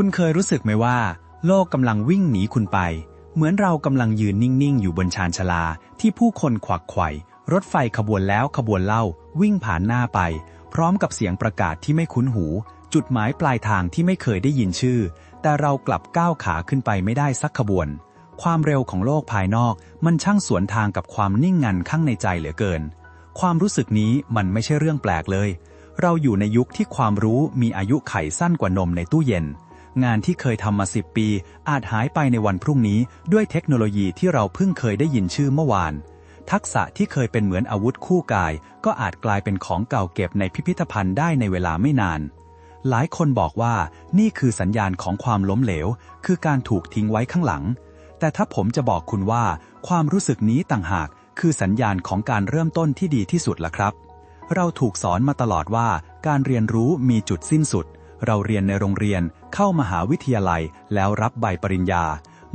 คุณเคยรู้สึกไหมว่า โลกกำลังวิ่งหนีคุณไป เหมือนเรากำลังยืนนิ่งๆ อยู่บนชานชาลา ที่ผู้คนขวักไขว่รถไฟขบวนแล้วขบวนเล่า วิ่งผ่านหน้าไป พร้อมกับเสียงประกาศที่ไม่คุ้นหู จุดหมายปลายทางที่ไม่เคยได้ยินชื่อ แต่เรากลับก้าวขาขึ้นไปไม่ได้สักขบวน ความเร็วของโลกภายนอก มันช่างสวนทางกับความนิ่งงันข้างในใจเหลือเกิน ความรู้สึกนี้มันไม่ใช่เรื่องแปลกเลย เราอยู่ในยุคที่ความรู้มีอายุไขสั้นกว่านมในตู้เย็น งานที่เคยทำมาสิบปี อาจหายไปในวันพรุ่งนี้ด้วยเทคโนโลยีที่เราเพิ่งเคยได้ยินชื่อเมื่อวาน ทักษะที่เคยเป็นเหมือนอาวุธคู่กาย ก็อาจกลายเป็นของเก่าเก็บในพิพิธภัณฑ์ได้ในเวลาไม่นาน หลายคนบอกว่านี่คือสัญญาณของความล้มเหลว คือการถูกทิ้งไว้ข้างหลัง แต่ถ้าผมจะบอกคุณว่า ความรู้สึกนี้ต่างหากคือสัญญาณของการเริ่มต้นที่ดีที่สุดละครับ เราถูกสอนมาตลอดว่าการเรียนรู้มีจุดสิ้นสุด เราเรียนในโรงเรียนเข้ามหาวิทยาลัยแล้วรับใบปริญญา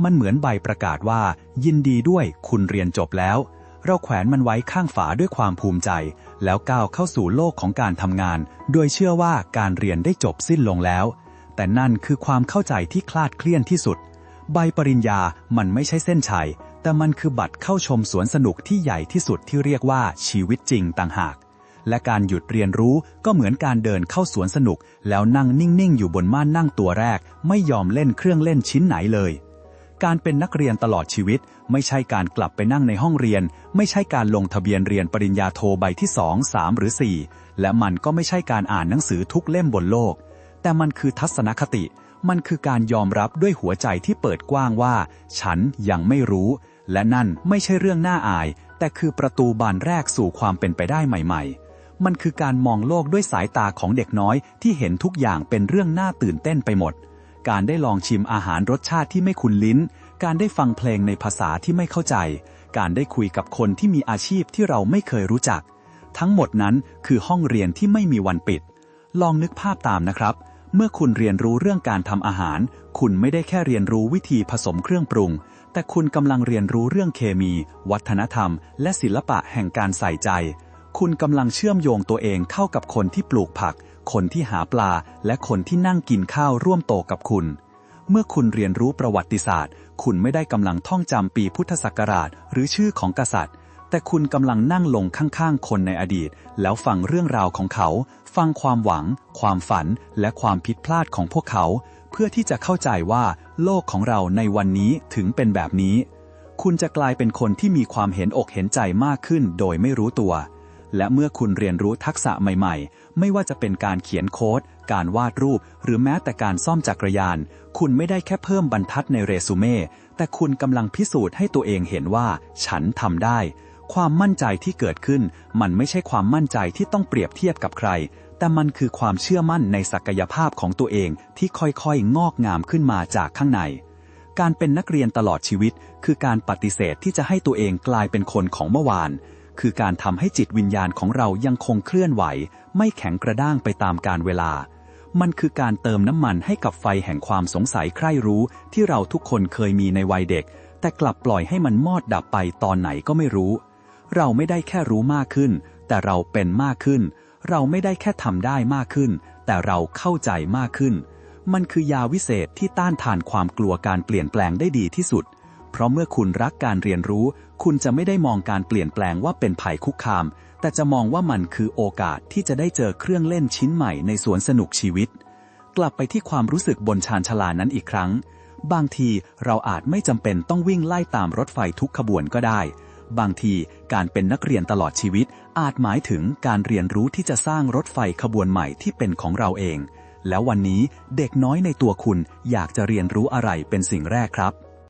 มันเหมือนใบประกาศว่า ยินดีด้วยคุณเรียนจบแล้ว เราแขวนมันไว้ข้างฝาด้วยความภูมิใจ แล้วก้าวเข้าสู่โลกของการทำงาน โดยเชื่อว่าการเรียนได้จบสิ้นลงแล้ว แต่นั่นคือความเข้าใจที่คลาดเคลื่อนที่สุด ใบปริญญามันไม่ใช่เส้นชัยแต่มันคือบัตรเข้าชมสวนสนุกที่ใหญ่ที่สุดที่เรียกว่าชีวิตจริงต่างหาก และการหยุดเรียนรู้ก็เหมือนการเดินเข้าสวนสนุก แล้วนั่งนิ่ง ๆ อยู่บนม่านนั่งตัวแรก ไม่ยอมเล่นเครื่องเล่นชิ้นไหนเลย การเป็นนักเรียนตลอดชีวิต ไม่ใช่การกลับไปนั่งในห้องเรียน ไม่ใช่การลงทะเบียนเรียนปริญญาโทใบที่2 3หรือ 4 และมันก็ไม่ใช่การอ่านหนังสือทุกเล่มบนโลก แต่มันคือทัศนคติ มันคือการยอมรับด้วยหัวใจที่เปิดกว้างว่า ฉันยังไม่รู้ และนั่นไม่ใช่เรื่องน่าอาย แต่คือประตูบานแรกสู่ความเป็นไปได้ใหม่ ๆ มันคือการมองโลกด้วยสายตาของเด็กน้อยที่เห็นทุกอย่างเป็นเรื่องน่าตื่นเต้นไปหมด การได้ลองชิมอาหารรสชาติที่ไม่คุ้นลิ้น การได้ฟังเพลงในภาษาที่ไม่เข้าใจ การได้คุยกับคนที่มีอาชีพที่เราไม่เคยรู้จัก ทั้งหมดนั้นคือห้องเรียนที่ไม่มีวันปิด ลองนึกภาพตามนะครับ เมื่อคุณเรียนรู้เรื่องการทำอาหาร คุณไม่ได้แค่เรียนรู้วิธีผสมเครื่องปรุงแต่คุณกำลังเรียนรู้เรื่องเคมี วัฒนธรรม และศิลปะแห่งการใส่ใจ คุณกำลังเชื่อมโยงตัวเองเข้ากับคนที่ปลูกผัก คนที่หาปลา และคนที่นั่งกินข้าวร่วมโตกับคุณ เมื่อคุณเรียนรู้ประวัติศาสตร์ คุณไม่ได้กำลังท่องจำปีพุทธศักราช หรือชื่อของกษัตริย์ แต่คุณกำลังนั่งลงข้างๆ คนในอดีต แล้วฟังเรื่องราวของเขา ฟังความหวัง ความฝัน และความผิดพลาดของพวกเขา เพื่อที่จะเข้าใจว่าโลกของเราในวันนี้ถึงเป็นแบบนี้ คุณจะกลายเป็นคนที่มีความเห็นอกเห็นใจมากขึ้นโดยไม่รู้ตัว และเมื่อคุณเรียนรู้ทักษะใหม่ๆ ไม่ว่าจะเป็นการเขียนโค้ด การวาดรูป หรือแม้แต่การซ่อมจักรยาน คุณไม่ได้แค่เพิ่มบรรทัดในเรซูเม่ แต่คุณกำลังพิสูจน์ให้ตัวเองเห็นว่า ฉันทำได้ ความมั่นใจที่เกิดขึ้น มันไม่ใช่ความมั่นใจที่ต้องเปรียบเทียบกับใคร แต่มันคือความเชื่อมั่นในศักยภาพของตัวเองที่ค่อยๆ งอกงามขึ้นมาจากข้างในการเป็นนักเรียนตลอดชีวิต คือการปฏิเสธที่จะให้ตัวเองกลายเป็นคนของเมื่อวาน คือการทำให้จิตวิญญาณของเรายังคงเคลื่อนไหว ไม่แข็งกระด้างไปตามกาลเวลา มันคือการเติมน้ำมันให้กับไฟแห่งความสงสัยใคร่รู้ ที่เราทุกคนเคยมีในวัยเด็ก แต่กลับปล่อยให้มันมอดดับไปตอนไหนก็ไม่รู้ เราไม่ได้แค่รู้มากขึ้น แต่เราเป็นมากขึ้น เราไม่ได้แค่ทำได้มากขึ้น แต่เราเข้าใจมากขึ้น มันคือยาวิเศษที่ต้านทานความกลัวการเปลี่ยนแปลงได้ดีที่สุด เพราะเมื่อคุณรักการเรียนรู้ คุณจะไม่ได้มองการเปลี่ยนแปลงว่าเป็นภัยคุกคาม แต่จะมองว่ามันคือโอกาสที่จะได้เจอเครื่องเล่นชิ้นใหม่ในสวนสนุกชีวิต กลับไปที่ความรู้สึกบนชานชลานั้นอีกครั้ง บางทีเราอาจไม่จำเป็นต้องวิ่งไล่ตามรถไฟทุกขบวนก็ได้ บางทีการเป็นนักเรียนตลอดชีวิต อาจหมายถึงการเรียนรู้ที่จะสร้างรถไฟขบวนใหม่ที่เป็นของเราเอง แล้ววันนี้เด็กน้อยในตัวคุณอยากจะเรียนรู้อะไรเป็นสิ่งแรกครับ